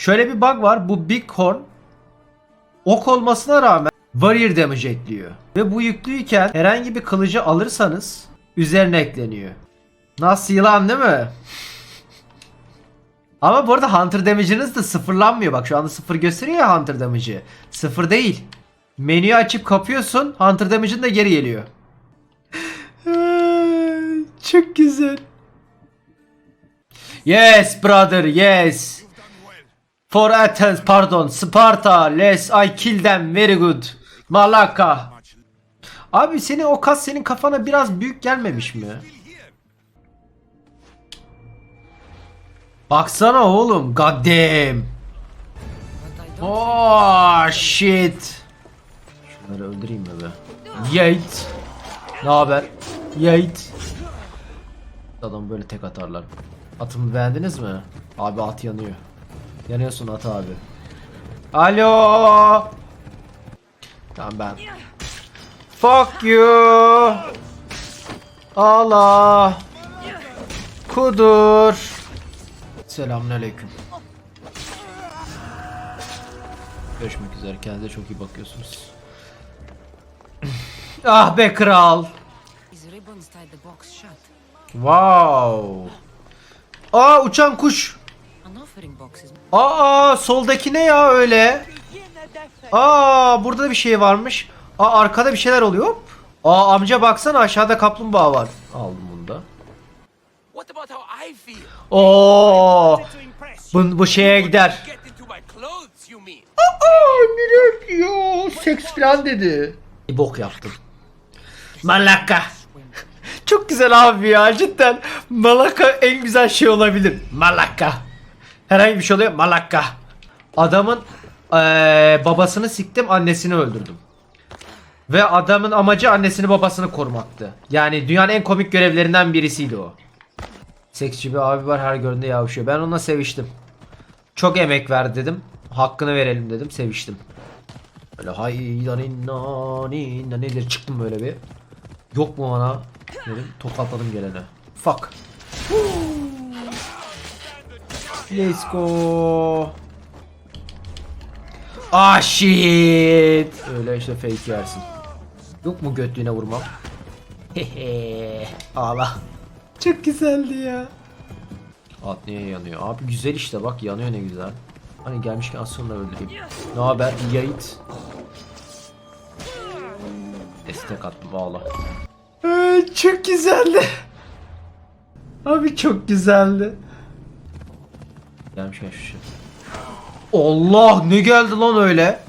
Şöyle bir bug var. Bu Bighorn ok olmasına rağmen warrior damage ekliyor. Ve bu yüklüyken herhangi bir kılıcı alırsanız üzerine ekleniyor. Nasıl yılan değil mi? Ama bu arada Hunter damage'ınız da sıfırlanmıyor. Bak şu anda sıfır gösteriyor ya Hunter damage'ı. Sıfır değil. Menüyü açıp kapıyorsun. Hunter damage'ın da geri geliyor. Çok güzel. Yes brother yes. For Athens pardon Sparta less I kill them very good. Malaka. Abi senin o kas senin kafana biraz büyük gelmemiş mi? Baksana oğlum goddamn. Oh shit. Şunları öldüreyim mi be? Yeet. Ne haber? Yeet. Adam böyle tek atarlar. Atımı beğendiniz mi? Abi at yanıyor. Yanıyorsun at abi. Alo. Tamam ben. Fuck you. Allah. Kudur. Selamünaleyküm. Görüşmek üzere. Kendinize çok iyi bakıyorsunuz. ah be kral. Wow. Aa uçan kuş. Aa soldaki ne ya öyle? Aa burada bir şey varmış. Aa arkada bir şeyler oluyor. Hop. Aa amca baksana aşağıda kaplumbağa var. Aldım bunu da. Oo. Bu, bu şeye gider. Aa neler diyor? Seks falan dedi. Bir bok yaptım. Malaka. Çok güzel abi ya cidden. Malaka en güzel şey olabilir. Malaka. Herhangi bir şey oluyor. Malaka. Adamın eee, babasını siktim annesini öldürdüm. Ve adamın amacı annesini babasını korumaktı. Yani dünyanın en komik görevlerinden birisiydi o. Seksçi bir abi var her gördüğünde yavşıyor. Ben onunla seviştim. Çok emek verdi dedim. Hakkını verelim dedim. Seviştim. Böyle hay nani nani nanileri çıktım böyle bir. Yok mu bana? Dedim tokatladım gelene. Fuck. Let's go. Ah shit. Öyle işte fake yersin. Yok mu götlüğüne vurmam? Hehe. Ağla. Çok güzeldi ya. At niye yanıyor? Abi güzel işte bak yanıyor ne güzel. Hani gelmişken az sonra öldüreyim. Ne haber? Yayıt. Destek attım ağla. çok güzeldi. Abi çok güzeldi. Gelmişken şu şey. Allah ne geldi lan öyle?